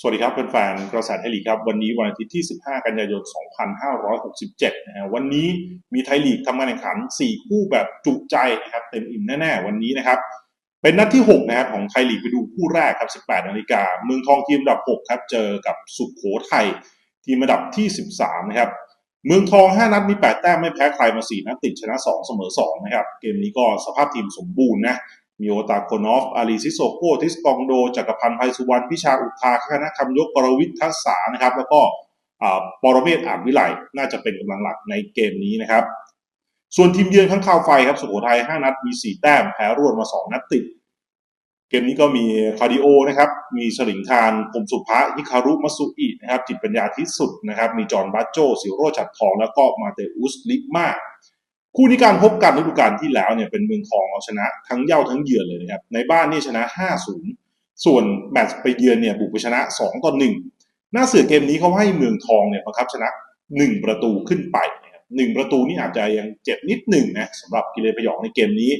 สวัสดีครับแฟนๆกระแสไทยลีกครับ วันนี้วันอาทิตย์ที่ 15 กันยายน 2567 นะฮะวันนี้มีไทยลีกทำการแข่งขัน 4 คู่แบบจุใจนะครับ เต็มอิ่มแน่ๆ วันนี้นะครับ เป็นนัดที่ 6 นะครับ ของไทยลีกไปดูคู่แรกครับ 18 นาฬิกา เมืองทองทีมดับ 6 ครับ เจอกับสุขโขทัยทีมอันดับที่ 13 นะครับ เมืองทอง 5 นัดมี 8 แต้มไม่แพ้ใครมา 4 นัดติดชนะ 2 เสมอ 2 นะครับ เกมนี้ก็สภาพทีมสมบูรณ์นะ มีโอตาโคนอฟ อารีซิโซโกทิสตองโด จักรพันธ์ไพสุวรรณพิชาอุทาคณะคำยกกรวิทย์ทัศสานะครับ แล้วก็ปรเมศอ่าจวิไลน่าจะเป็นกำลังหลักในเกมนี้นะครับ ส่วนทีมเยือนข้างข่าวไฟครับสุโขทัย 5 นัดมี 4 แต้ม แพ้รวดมา 2 นัดติด เกมนี้ก็มีคาร์ดิโอนะครับ มีสลิงทานพรหมสุภะฮิคารุมัสุอินะครับจิตปัญญาที่สุดนะครับ มีจอห์นบัตโจ สิโรจัดทอง แล้วก็มาเตอุสลิกมา คู่นี้การพบกันฤดูกาลที่แล้วเนี่ยเป็นเมืองทองเอาชนะทั้งเย่าทั้งเยือนเลยนะครับในบ้านนี่ชนะ 5-0 ส่วนแมตช์ไปเยือนเนี่ยบุกไปชนะ 2 ต่อ 1 หน้าเสือเกมนี้เขาให้เมืองทองเนี่ยบังคับชนะ 1 ประตูขึ้นไปนะครับหประตูนี่อาจจะยังเจ็บนิดหนึ่งนะสำหรับกิเลนพยองในเกมนี้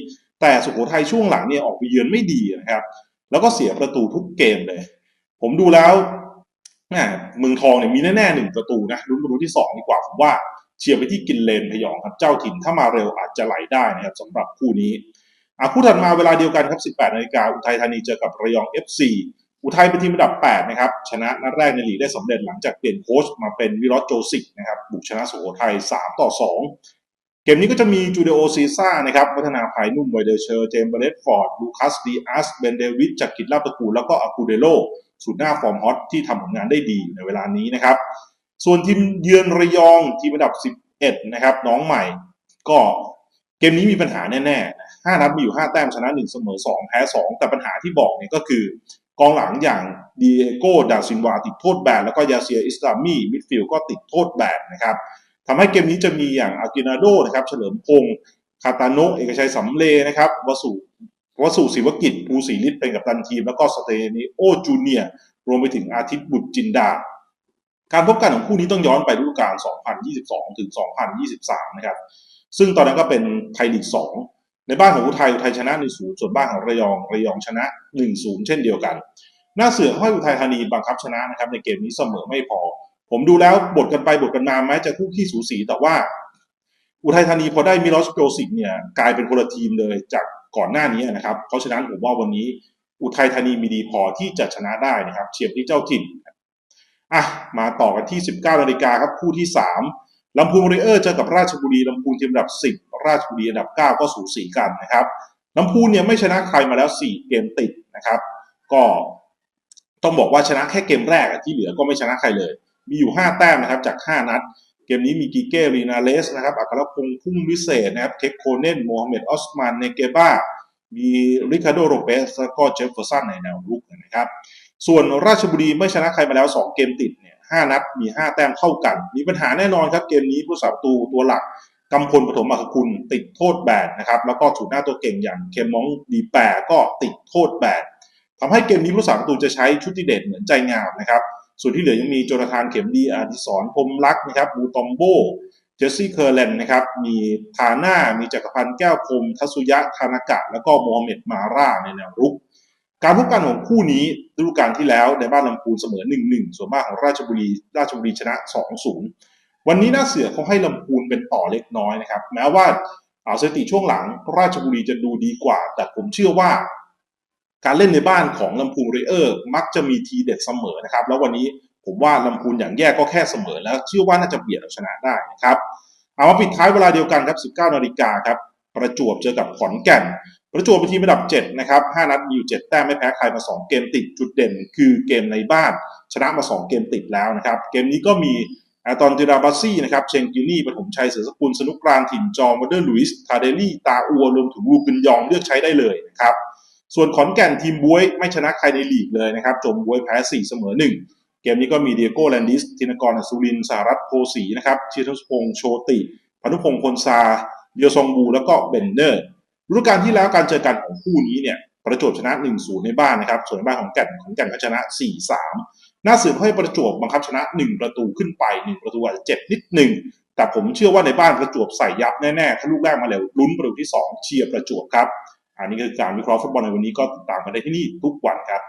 แต่สุโขทัยช่วงหลังเนี่ยออกไปเยือนไม่ดีนะครับ แล้วก็เสียประตูทุกเกมเลย ผมดูแล้วแม่เมืองทองเนี่ยมีแน่ๆหนึ่งประตูนะลุ้นประตูที่สองดีกว่าผมว่า เชียร์ไปที่กินเลนพยองครับเจ้าถิ่นถ้ามาเร็วอาจจะไหลได้นะครับสำหรับคู่นี้อะคู่ถัดมาเวลาเดียวกันครับ 18นาฬิกาอุทัยธานีเจอกับระยอง FC อุทัยเป็นทีมอันดับ 8 นะครับ ชนะนัดแรกในลีกได้สำเร็จหลังจากเปลี่ยนโค้ชมาเป็นวิรอตโจซิกนะครับบุกชนะสุโขทัย3ต่อ 2 เกมนี้ก็จะมีจูเดโอซีซ่านะครับวัฒนาภายนุ่มไวเดอร์เชอร์เจมส์เบรดฟอร์ดลูคัสดีอาสเบนเดวิดจากกิจลาบตะกูลแล้วก็อากูเดโลสูตรหน้าฟอร์มฮอตที่ทำผลงานได้ดีในเวลานี้นะครับ ส่วนทีมเยือนระยองทีมอันดับ 11 นะครับน้องใหม่ ก็เกมนี้มีปัญหาแน่ๆ5นัดมีอยู่ 5 แต้มชนะ 1 เสมอ 2 แพ้ 2 แต่ปัญหาที่บอกเนี่ยก็คือกองหลังอย่างดีเอโกดาซินวาติดโทษแบนแล้วก็ยาเซียอิสลามีมิดฟิลก็ติดโทษแบนนะครับทำให้เกมนี้จะมีอย่างอากินาโดนะครับเฉลิมพงศ์คาตาโนเอกชัยสำเลนะครับวสุวสุศิวกิจภูศรีฤทธิ์เป็นกัปตันทีม แล้วก็สเตนิโอจูเนียรวมไปถึงอาทิตย์บุตรจินดา การพบกันของคู่นี้ต้องย้อนไปฤดูกาล 2022 ถึง 2023 นะครับ ซึ่งตอนนั้นก็เป็นไทยลีก 2 ในบ้านของอุทัยอุทัยชนะ 1-0 ส่วนบ้านของระยองระยองชนะ 1-0 เช่นเดียวกัน หน้าเสือห้อยอุทัยธานีบังคับชนะนะครับในเกมนี้เสมอไม่พอ ผมดูแล้วบทกันไปบทกันมาแม้จะคู่ขี้สูสีแต่ว่า อุทัยธานีพอได้มิลอสโจซิกเนี่ยกลายเป็นคนละทีมเลยจากก่อนหน้านี้นะครับเพราะฉะนั้นผมว่าวันนี้อุทัยธานีมีดีพอที่จะชนะได้นะครับเชียร์ที่เจ้าถิ่น อะมาต่อกันที่ 19นาฬิกาครับคู่ที่ 3ลำพูนวอริเออร์เจอกับราชบุรีลำพูนทีมอันดับ 10 ราชบุรีอันดับ 9 ก็สูสีกันนะครับลำพูนเนี่ยไม่ชนะใครมาแล้ว 4 เกมติดนะครับ ก็ต้องบอกว่าชนะแค่เกมแรกที่เหลือก็ไม่ชนะใครเลย มีอยู่ 5 แต้มนะครับจาก 5 นัด เกมนี้มีกิเก้รีนาเลสนะครับอัครพงษ์พุ่มวิเศษนะครับเทคโคเนนโมฮัมเหม็ดออสมานเนเกบ้ามีริคาโดโรเปสแล้วก็เจฟเฟอร์สันในแนวรุกนะครับ ส่วนราชบุรีไม่ชนะใครมาแล้ว 2 เกมติดเนี่ยห้านัดมี5แต้มเท่ากัน มีปัญหาแน่นอนครับเกมนี้ผู้สาประตูตัวหลักกำพลปฐมอัครคุณ ติดโทษแบนนะครับ แล้วก็ถูกหน้าตัวเก่งอย่างเคมมองดีแปรก็ติดโทษแบนทำให้เกมนี้ผู้สาประตูจะใช้ชุดที่เด็ดเหมือนใจงามนะครับ ส่วนที่เหลือยังมีโจนาธานเข็มดีอาดิสรพรมรักนะครับบูตอมโบเจสซี่เคอร์แลนนะครับ มีทาน่ามีจักรพันธ์แก้วคมทัสุยะธานากะ แล้วก็โมฮัมเหม็ดมาร่าในแนวรุก การพบกันของคู่นี้ฤดูกาลที่แล้วในบ้านลำพูนเสมอ 1-1 ส่วนบ้านของราชบุรีราชบุรีชนะ 2-0 วันนี้หน้าเสือเขาให้ลำพูนเป็นต่อเล็กน้อยนะครับ แม้ว่าเอาสถิติช่วงหลังราชบุรีจะดูดีกว่า แต่ผมเชื่อว่า การเล่นในบ้านของลำพูนเรเออร์ มักจะมีทีเด็ดเสมอนะครับ แล้ววันนี้ผมว่าลำพูนอย่างแย่ก็แค่เสมอ แล้วเชื่อว่าน่าจะเบียดเอาชนะได้นะครับเอามาปิดท้ายเวลาเดียวกันครับ 19นาฬิกาครับประจวบเจอกับขอนแก่น ประจวบเป็นทีมอันดับ 7 นะครับ 5 นัดมีอยู่ 7 แต้มไม่แพ้ใครมา 2 เกมติดจุดเด่น คือเกมในบ้าน ชนะมา 2 เกมติดแล้วนะครับ เกมนี้ก็มีอาตอนจิราบัสซี่นะครับ เชงกินี่ปฐมชัยเสือสกุลสนุกกรานถิ่นจอมวอเดอร์ลุยส์ทาเดลี่ ตาอัว รวมถึงลูกึนยองเลือกใช้ได้เลยนะครับ ส่วนขอนแก่นทีมบวยไม่ชนะใครในลีกเลยนะครับ จมบวยแพ้ 4 เสมอ 1 เกมนี้ก็มีเดียโก้แลนดิสธินกรอสุรินสหรัฐโพสีนะครับชีร์ทศพงษ์โชติพนุพงศ์พลซาเดียวซองบูแล้วก็เบนเนอร์ ฤดูกาลที่แล้วการเจอกันของคู่นี้เนี่ยประจวบชนะ 1-0 ในบ้านนะครับ ส่วนในบ้านของแก่นของแก่นก็ชนะ 4-3 น่าสืบให้ประจวบบังคับชนะ 1 ประตูขึ้นไป 1 ประตูอาจจะเจ็บนิดหนึ่ง แต่ผมเชื่อว่าในบ้านประจวบใส่ยับแน่ๆ ถ้าลูกแรกมาเร็วลุ้นประตูที่ 2 เชียร์ประจวบครับ อันนี้คือการวิเคราะห์ฟุตบอลในวันนี้ก็ติดตามกันได้ที่นี่ทุกวันครับ